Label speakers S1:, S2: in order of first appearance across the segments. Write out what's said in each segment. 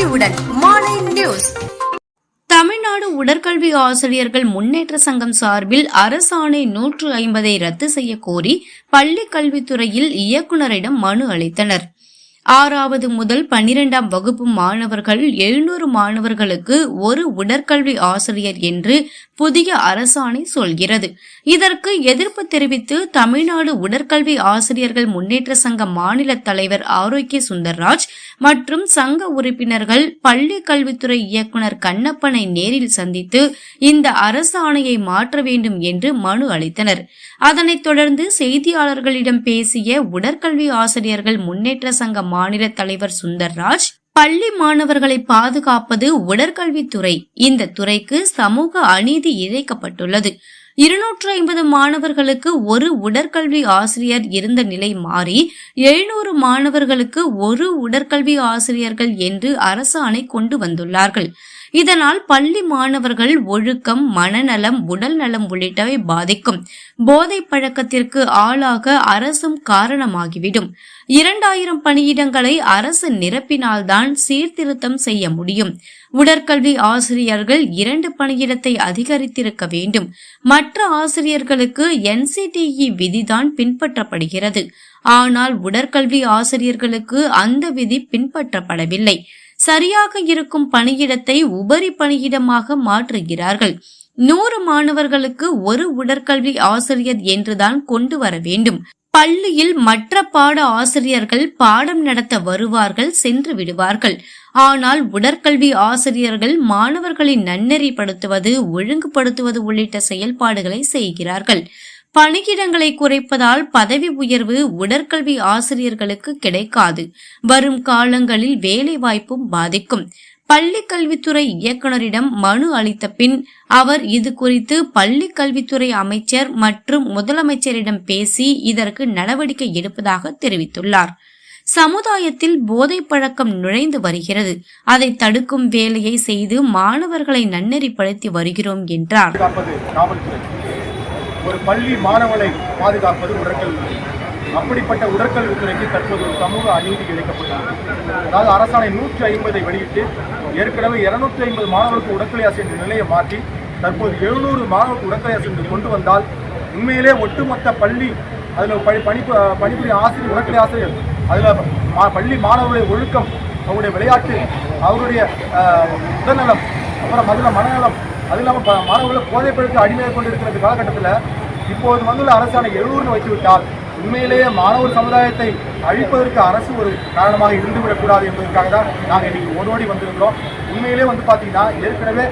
S1: அறிவுடன் மாலை நியூஸ்
S2: தமிழ்நாடு உடற்கல்வி ஆசிரியர்கள் முன்னேற்ற சங்கம் சார்பில் அரசாணை நூற்று ஐம்பதை ரத்து செய்ய கோரி பள்ளிக் கல்வித்துறையில் இயக்குநரிடம் மனு அளித்தனர். ஆறாவது முதல் பன்னிரெண்டாம் வகுப்பு மாணவர்கள் எழுநூறு மாணவர்களுக்கு ஒரு உடற்கல்வி ஆசிரியர் என்று புதிய அரசாணை சொல்கிறது. இதற்கு எதிர்ப்பு தெரிவித்து தமிழ்நாடு உடற்கல்வி ஆசிரியர்கள் முன்னேற்ற சங்க மாநில தலைவர் ஆரோக்கிய சுந்தர்ராஜ் மற்றும் சங்க உறுப்பினர்கள் பள்ளி கல்வித்துறை இயக்குனர் கண்ணப்பனை நேரில் சந்தித்து இந்த அரசாணையை மாற்ற வேண்டும் என்று மனு அளித்தனர். அதனைத் தொடர்ந்து செய்தியாளர்களிடம் பேசிய உடற்கல்வி ஆசிரியர்கள் முன்னேற்ற சங்க மாநில தலைவர் சுந்தர்ராஜ் பள்ளி மாணவர்களை பாதுகாப்பது உடற்கல்வித்துறை. இந்த துறைக்கு சமூக அநீதி இழைக்கப்பட்டுள்ளது. இருநூற்று ஐம்பது மாணவர்களுக்கு ஒரு உடற்கல்வி ஆசிரியர் இருந்த நிலை மாறி எழுநூறு மாணவர்களுக்கு ஒரு உடற்கல்வி ஆசிரியர்கள் என்று அரசாணை கொண்டு வந்துள்ளார்கள். இதனால் பள்ளி மாணவர்கள் ஒழுக்கம் மனநலம் உடல் நலம் உள்ளிட்டவை பாதிக்கும். போதை பழக்கத்திற்கு ஆளாக அரசும் காரணமாகிவிடும். இரண்டாயிரம் பணியிடங்களை அரசு நிரப்பினால்தான் சீர்திருத்தம் செய்ய முடியும். உடற்கல்வி ஆசிரியர்கள் இரண்டு பணியிடத்தை அதிகரித்திருக்க வேண்டும். மற்ற ஆசிரியர்களுக்கு என்சிடிஇ விதிதான் பின்பற்றப்படுகிறது. ஆனால் உடற்கல்வி ஆசிரியர்களுக்கு அந்த விதி பின்பற்றப்படவில்லை. சரியாக இருக்கும் பணியிடத்தை உபரி பணியிடமாக மாற்றுகிறார்கள். நூறு மாணவர்களுக்கு ஒரு உடற்கல்வி ஆசிரியர் என்றுதான் கொண்டு வர வேண்டும். பள்ளியில் மற்ற பாட ஆசிரியர்கள் பாடம் நடத்த வருவார்கள் சென்று விடுவார்கள். ஆனால் உடற்கல்வி ஆசிரியர்கள் மாணவர்களை நன்னெறிப்படுத்துவது ஒழுங்குபடுத்துவது உள்ளிட்ட செயல்பாடுகளை செய்கிறார்கள். பணியிடங்களை குறைப்பதால் பதவி உயர்வு உடற்கல்வி ஆசிரியர்களுக்கு கிடைக்காது. வரும் காலங்களில் வேலை வாய்ப்பும் பாதிக்கும். பள்ளி கல்வித்துறை இயக்குநரிடம் மனு அளித்த பின் அவர் இது குறித்து பள்ளி கல்வித்துறை அமைச்சர் மற்றும் முதலமைச்சரிடம் பேசி இதற்கு நடவடிக்கை எடுப்பதாக தெரிவித்துள்ளார். சமுதாயத்தில் போதை பழக்கம் நுழைந்து வருகிறது. அதை தடுக்கும் வேலையை செய்து மாணவர்களை நன்னெறிப்படுத்தி வருகிறோம் என்றார்.
S3: ஒரு பள்ளி மாணவனை பாதுகாப்பது உடற்கல்வி. அப்படிப்பட்ட உடற்கல்வித்துறைக்கு தற்போது ஒரு சமூக அநீதி இழைக்கப்பட்டுள்ளது. அதாவது அரசாணை நூற்றி ஐம்பதை வெளியிட்டு ஏற்கனவே இருநூற்றி ஐம்பது மாணவர்களுக்கு உடற்கலை ஆசிரியர் என்ற நிலையை மாற்றி தற்போது எழுநூறு மாணவர்களுக்கு உடற்கலை என்று கொண்டு வந்தால் உண்மையிலே ஒட்டுமொத்த பள்ளி அதில் பணி பணி பணிபுரிய ஆசிரியர் உடற்கலை ஆசிரியர் அதில் பள்ளி மாணவர்களுடைய ஒழுக்கம் அவருடைய விளையாட்டு அவருடைய உடல்நலம் அப்புறம் அதில் மனநலம் அது இல்லாமல் ப- மாணவர்களை போதைப்பழக்க அடிமையாக கொண்டிருக்கிற காலகட்டத்தில் இப்போது வந்துள்ள அரசாணை எழுவூர்னு வைத்துவிட்டால் உண்மையிலேயே மாணவர் சமுதாயத்தை அழிப்பதற்கு அரசு ஒரு காரணமாக இருந்துவிடக்கூடாது என்பதற்காக தான் நாங்கள் இன்றைக்கி ஓடோடி வந்திருக்கிறோம். உண்மையிலே வந்து பார்த்தீங்கன்னா ஏற்கனவே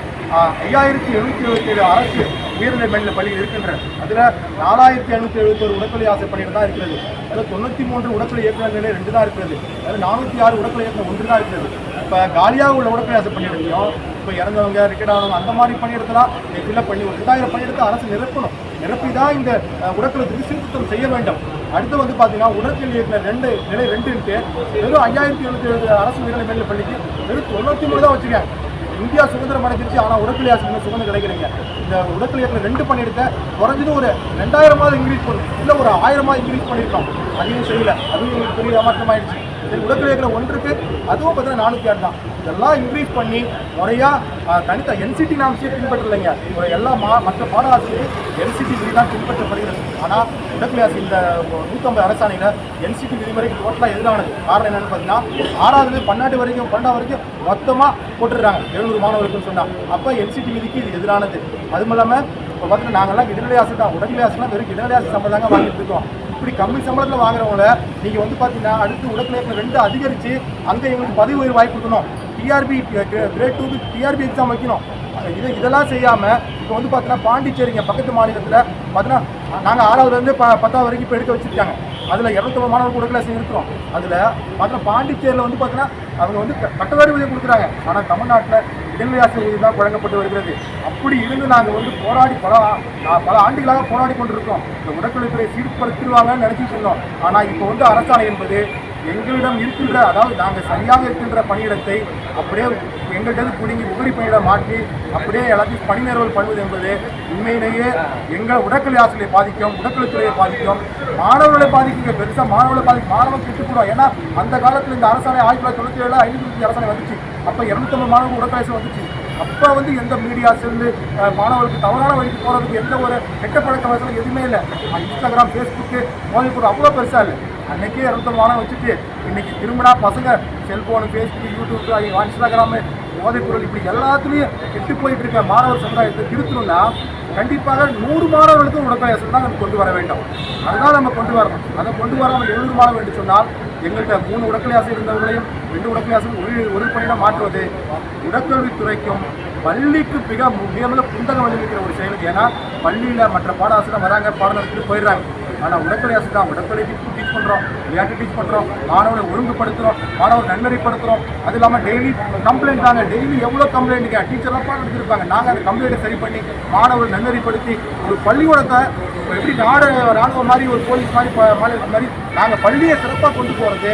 S3: ஐயாயிரத்தி எழுநூற்றி எழுபத்தி ஏழு அரசு உயர்நிலை மேல்நிலை பள்ளிகள் இருக்கின்றன. அதில் நாலாயிரத்தி எழுநூற்றி எழுபத்தொரு உடற்கொலை ஆசை பணிகள் தான் இருக்கிறது. அதில் தொண்ணூற்றி மூன்று உடற்கொலை இயக்குநர் நிலை ரெண்டு தான் இருக்கிறது. அதில் நானூற்றி ஆறு உடற்கொலை இயக்குநர் ஒன்று தான் இருக்கிறது. இப்போ காலியாக உள்ள உடற்கொலை ஆசை பணியிடத்தையும் இப்போ இறந்தவங்க ரிக்கெட் ஆனவங்க அந்த மாதிரி பணியிடத்தெல்லாம் ஃபில்அப் பண்ணி ஒரு ரெண்டாயிரம் பணியிடத்தை அரசு நிரப்பணும். நிரப்பி தான் இந்த உடற்கலத்துக்கு சீர்திருத்தம் செய்ய வேண்டும். அடுத்து வந்து பார்த்தீங்கன்னா உடற்கல்வி இயக்குனர் ரெண்டு நிலை ரெண்டு வெறும் ஐயாயிரத்தி எழுநூத்தி எழுபது அரசு உயர்நிலை மேல்நிலை பள்ளிக்கு வெறும் தொண்ணூற்றி மூணு தான் வச்சுருக்காங்க. இந்தியா சுதந்திரம் அடைஞ்சிருச்சு ஆனால் உடற்கல்வி ஆசிரியர் சுதந்திரம் கிடைக்கிறீங்க இந்த உடற்கல்வி இயக்குனர் ரெண்டு பண்ணிடுத்த குறைஞ்சது ஒரு ரெண்டாயிரமாவது இன்க்ரீஸ் பண்ணு. இல்லை ஒரு ஆயிரமா இன்க்ரீஸ் பண்ணியிருக்கோம் அதையும் செய்யல. அதுவும் பெரிய ஏமாற்றமாயிடுச்சு சரி உடற்கல்வி ஒன்றுக்கு அதுவும் பார்த்தீங்கன்னா நானூற்றி ஆறு தான். இதெல்லாம் இன்க்ரீஸ் பண்ணி முறையாக தனித்த என்சிடி நாம்ஸே பின்பற்றலைங்க. எல்லா மா மற்ற பாடலாசிரியர் என்சிடி விதி தான் பின்பற்றப்படுகிறது. ஆனால் உடற்கல்வி இந்த நூற்றம்பது அரசாணையில் என்சிடி விதிமுறைக்கு டோட்டலாக எதிரானது. காரணம் என்னென்னு பார்த்தீங்கன்னா ஆறாவது பன்னாட்டு வரைக்கும் பன்னெண்டாவது வரைக்கும் மொத்தமாக போட்டுடுறாங்க. எழுநூறு மாணவர்களுக்குன்னு சொன்னால் அப்போ என்சிடி விதிக்கு இது எதிரானது. அதுவும் இல்லாமல் இப்போ பார்த்தீங்கன்னா நாங்கள்லாம் இடைநிலை ஆசை தான் உடல்நிலை ஆசைலாம் வெறும் இடைநிலை ஆசை சம்பளம் தாங்க வாங்கிட்டு இருக்கோம். இப்படி கம்மி சம்பளத்தில் வாங்குறவங்கள நீங்கள் வந்து பார்த்தீங்கன்னா அடுத்து உடற்கலை ரெண்டு அதிகரித்து அங்கே எங்களுக்கு பதவி உயர் வாய்ப்பு கொடுக்கணும். டிஆர்பி கிரேட் டூக்கு டிஆர்பி எக்ஸாம் வைக்கணும். இது இதெல்லாம் செய்யாமல் இப்போ வந்து பார்த்தீங்கன்னா பாண்டிச்சேரிங்க பக்கத்து மாநிலத்தில் பார்த்தீங்கன்னா நாங்கள் ஆறாவதுலேருந்து ப பத்தாவது வரைக்கும் இப்போ எடுக்க வச்சுருக்காங்க. அதில் இரநூத்தொம்பது மாணவர்கள் உடற்கலை இருக்கிறோம். அதில் பார்த்தீங்கன்னா பாண்டிச்சேரியில் வந்து பார்த்தீங்கன்னா அவங்க வந்து கட்டதாரி உதவி கொடுக்குறாங்க. ஆனால் தமிழ்நாட்டில் இடைநிலை ஆசிரியர் தான் வழங்கப்பட்டு வருகிறது. அப்படி இருந்து நாங்கள் வந்து போராடி பல பல ஆண்டுகளாக போராடி கொண்டிருக்கோம் இந்த உடற்கல்வித்துறை சீர்படுத்திடுவாங்கன்னு நினச்சிட்டு இருந்தோம். ஆனால் இப்போ வந்து அரசாணை என்பது எங்களிடம் இருக்கின்ற அதாவது நாங்கள் சரியாக இருக்கின்ற பணியிடத்தை அப்படியே எங்கள்கிட்ட பிடுங்கி உபரி பணியிடம் மாற்றி அப்படியே எல்லாத்தையும் பணி நிறுவல் பண்ணுவது என்பது உண்மையிலேயே எங்கள் உடற்கல்வி ஆசிரியை பாதிக்கும் உடற்கல்வித்துறையை பாதிக்கும். மாணவர்களை பாதிக்க பெருசாக மாணவர்களை பாதிக்கும் மாணவர்கள் கெட்டுக்கூடும் ஏன்னா அந்த காலத்தில் இந்த அரசாணை ஆயிரத்தி தொள்ளாயிரத்தி தொண்ணூற்றி ஏழு ஐநூற்றி அரசாணை வந்துச்சு. அப்போ இரநூத்தம்பது மாணவர்கள் உடற்கலை வந்துச்சு. அப்போ வந்து எந்த மீடியா சேர்ந்து மாணவர்களுக்கு தவறான வழிக்கு போகிறதுக்கு எந்த ஒரு கெட்ட பழக்க வசதி எதுவுமே இல்லை. இன்ஸ்டாகிராம் ஃபேஸ்புக்கு மோதி கூட அவ்வளோ பெருசாக இல்லை. அன்னைக்கே இரநூத்தம்பது மாணவன் வச்சுட்டு இன்னைக்கு திரும்பினா பசங்க செல்ஃபோனு ஃபேஸ்புக் யூடியூப் இன்ஸ்டாகிராமு போதைப்பொருள் இப்படி எல்லாத்துலேயும் கெட்டு போயிட்டு இருக்க மாணவர் சமுதாயத்தை திருத்தணும்னா கண்டிப்பாக நூறு மாணவர்களுக்கும் உடற்பயிற்சி தான் நம்ம கொண்டு வர வேண்டும். அதுதான் நம்ம கொண்டு வரணும். அதை கொண்டு வராமல் எழுநூறு மாணவர் என்று சொன்னால் எங்கள்கிட்ட மூணு உடற்கலை இருந்தவர்களையும் ரெண்டு உடற்கலையாசும் ஒரு ஒரு பணியிடம் மாற்றுவது உடற்கல்வித்துறைக்கும் பள்ளிக்கு மிக மிக புந்தகம் விளைவிக்கிற ஒரு செயலுக்கு ஏன்னா பள்ளியில் மற்ற பாடாசிரியர் வராங்க பாடம் நடத்திட்டு போயிடுறாங்க. ஆனால் உடற்கலை ஆசிரியர் தான் உடற்கலை டீச் பண்ணுறோம் விளையாட்டு டீச் பண்ணுறோம் மாணவரை ஒழுங்குபடுத்துகிறோம் மாணவர் நன்மறைப்படுத்துகிறோம் அது இல்லாமல் டெய்லி கம்ப்ளைண்ட் தாங்க. டெய்லி எவ்வளோ கம்ப்ளைண்ட்டுங்க டீச்சர்லாம் பாடம் எடுத்துருப்பாங்க. நாங்கள் அந்த கம்ப்ளைண்ட்டை சரி பண்ணி மாணவர்கள் நன்மறைப்படுத்தி ஒரு பள்ளிக்கூடத்தை எப்படி நாடு ராணுவ மாதிரி ஒரு போலீஸ் மாதிரி மாதிரி நாங்கள் பள்ளியை சிறப்பாக கொண்டு போகிறது